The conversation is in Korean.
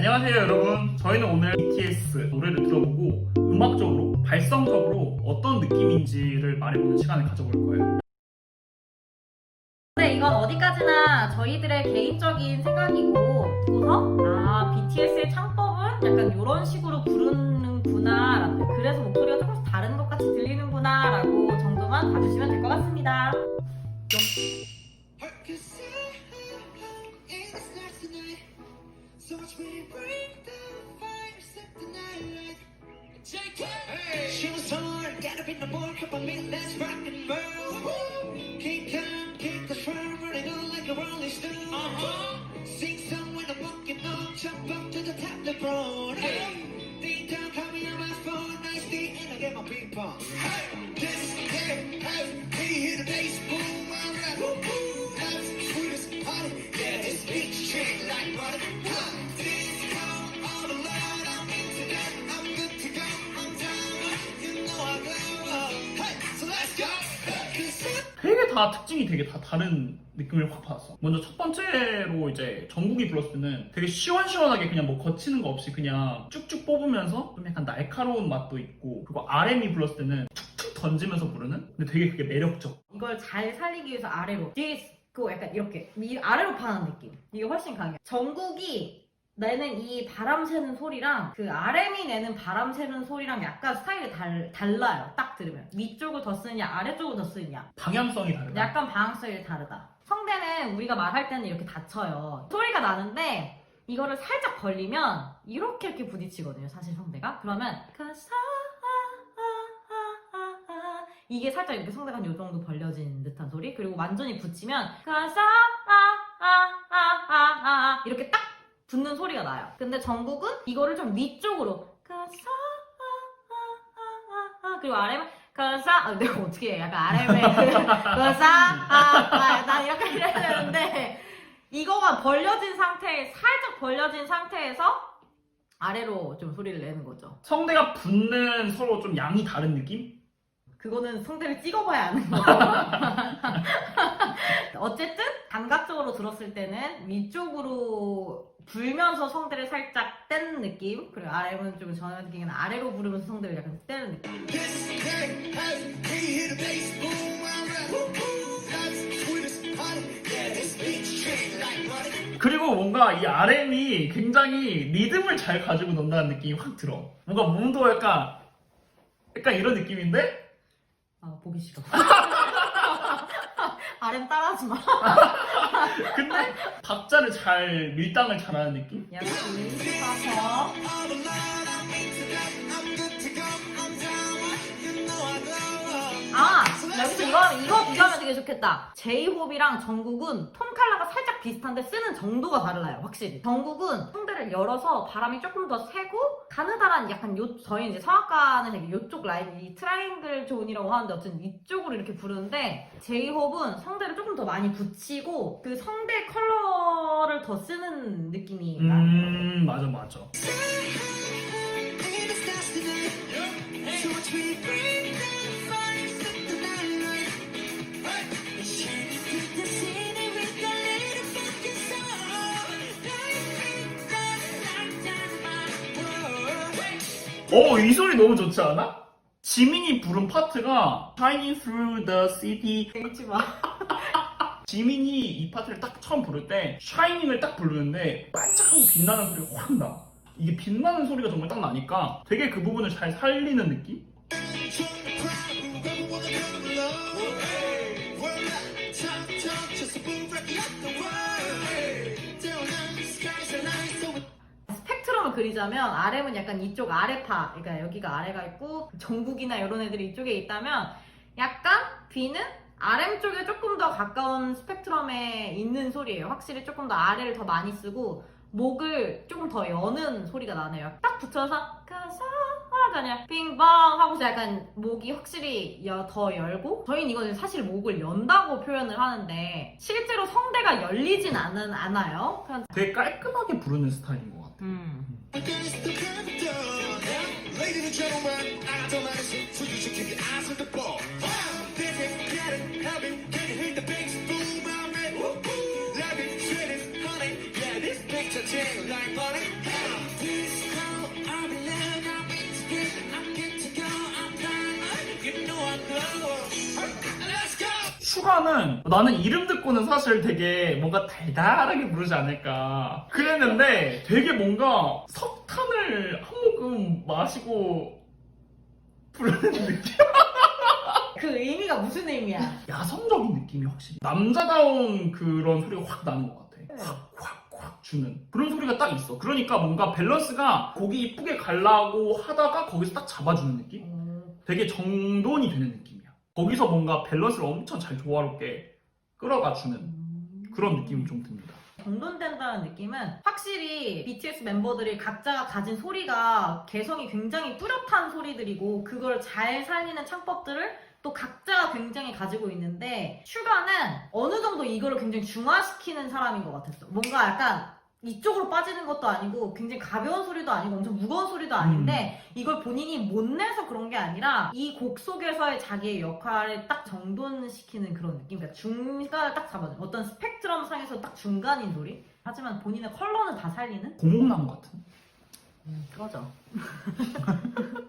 안녕하세요 여러분. 저희는 오늘 BTS 노래를 들어보고 음악적으로 발성적으로 어떤 느낌인지를 말해보는 시간을 가져볼 거예요. 근데 이건 어디까지나 저희들의 개인적인 생각이고 보고서 아 BTS의 창법은 약간 이런 식으로 부르는구나 그래서 목소리가 조금씩 다른 것 같이 들리는구나 라고 정도만 봐주시면 될 것 같습니다. So watch me bring the fire, set the night light. JK! She was torn, got up in the morning, couple minutes, let's rock and roll. King Kong, kick the drum, running on like a rolling stone. Uh-huh. Sing song when I'm walking on, jump up to the top of the throne. Hey! Ding dong, call me on my phone, nice beat, and I get my ping pong. Hey! This, hey, hey, hey, hear the bass, 다 특징이 되게 다 다른 느낌을 확 받았어. 먼저 첫 번째로 이제 정국이 불렀을 때는 되게 시원시원하게 그냥 뭐 거치는 거 없이 그냥 쭉쭉 뽑으면서 좀 약간 날카로운 맛도 있고 그리고 RM이 불렀을 때는 툭툭 던지면서 부르는? 근데 되게 그게 매력적. 이걸 잘 살리기 위해서 아래로. 디스고 약간 이렇게. 위 아래로 파는 느낌. 이게 훨씬 강해. 정국이 내는 이 바람 새는 소리랑 그 RM이 내는 바람 새는 소리랑 약간 스타일이 달, 달라요. 딱 들으면. 위쪽을 더 쓰느냐 아래쪽을 더 쓰느냐. 방향성이 다르다. 약간 방향성이 다르다. 성대는 우리가 말할 때는 이렇게 닫혀요. 소리가 나는데 이거를 살짝 벌리면 이렇게 이렇게 부딪히거든요 사실 성대가. 그러면 가사 이게 살짝 이렇게 성대가 한 요 정도 벌려진 듯한 소리? 그리고 완전히 붙이면 가사 이렇게 딱 붙는 소리가 나요 근데 정국은 이거를 좀 위쪽으로 가사 그리고 RM은 가사 아, 내가 어떻게 해 약간 RM의 가사 아, 난 이렇게 해야 되는데 이거가 벌려진 상태 살짝 벌려진 상태에서 아래로 좀 소리를 내는 거죠 성대가 붙는 서로 좀 양이 다른 느낌? 그거는 성대를 찍어봐야 아는 거고. 어쨌든 감각적으로 들었을 때는 위쪽으로 불면서 성대를 살짝 떼는 느낌. 그리고 RM은 좀 전혀 느끼기는 아래로 부르면서 성대를 약간 떼는 느낌. 그리고 뭔가 이 RM이 굉장히 리듬을 잘 가지고 논다는 느낌이 확 들어. 뭔가 몸도 약간 약간 이런 느낌인데 아 보기 싫어. RM 따라하지 마. 근데 박자를 잘 밀당을 잘하는 느낌? 약간 봐서. 좋겠다. 제이홉이랑 정국은 톤 컬러가 살짝 비슷한데 쓰는 정도가 달라요. 확실히. 정국은 성대를 열어서 바람이 조금 더 세고 가느다란 약간 요 저희 이제 성악가는 되게 요쪽 라인 이 트라이앵글 존이라고 하는데 어쨌든 이쪽으로 이렇게 부르는데 제이홉은 성대를 조금 더 많이 붙이고 그 성대 컬러를 더 쓰는 느낌이 나요. 음 맞아 맞아. Up. 어, 이 소리 너무 좋지 않아? 지민이 부른 파트가 Shining Through the City 땡치 마. 지민이 이 파트를 딱 처음 부를 때 샤이닝을 딱 부르는데 반짝하고 빛나는 소리가 확 나. 이게 빛나는 소리가 정말 딱 나니까 되게 그 부분을 잘 살리는 느낌? 그리자면 RM은 약간 이쪽 아래파, 그러니까 여기가 아래가 있고 정국이나 이런 애들이 이쪽에 있다면 약간 B는 RM 쪽에 조금 더 가까운 스펙트럼에 있는 소리예요. 확실히 조금 더 아래를 더 많이 쓰고 목을 조금 더 여는 소리가 나네요. 딱 붙여서 가사가 아니라 빙봉 하고서 약간 목이 확실히 여- 더 열고 저희는 이거는 사실 목을 연다고 표현을 하는데 실제로 성대가 열리진 않은, 않아요. 그냥 되게 깔끔하게 부르는 스타일인 것 같아. 음. Ladies and gentlemen, I don't 슈가는 나는 이름 듣고는 사실 되게 뭔가 달달하게 부르지 않을까 그랬는데 되게 뭔가 석탄을 한 모금 마시고 부르는 느낌? 그 의미가 무슨 의미야? 야성적인 느낌이 확실히 남자다운 그런 소리가 확 나는 것 같아 네. 확확 확 주는 그런 소리가 딱 있어 그러니까 뭔가 밸런스가 곡이 이쁘게 갈라고 하다가 거기서 딱 잡아주는 느낌? 음, 되게 정돈이 되는 느낌이야 거기서 뭔가 밸런스를 엄청 잘 조화롭게 끌어가 주는 음. 그런 느낌이 좀 듭니다 정돈된다는 느낌은 확실히 BTS 멤버들이 각자가 가진 소리가 개성이 굉장히 뚜렷한 소리들이고 그걸 잘 살리는 창법들을 또 각자가 굉장히 가지고 있는데 슈가는 어느 정도 이거를 굉장히 중화시키는 사람인 것 같았어. 뭔가 약간 이쪽으로 빠지는 것도 아니고 굉장히 가벼운 소리도 아니고 엄청 무거운 소리도 아닌데 이걸 본인이 못 내서 그런 게 아니라 이 곡 속에서의 자기의 역할을 딱 정돈시키는 그런 느낌. 그러니까 중간을 딱 잡아줘. 어떤 스펙트럼 상에서 딱 중간인 소리. 하지만 본인의 컬러는 다 살리는? 고목나무 같은 음, 꺼져.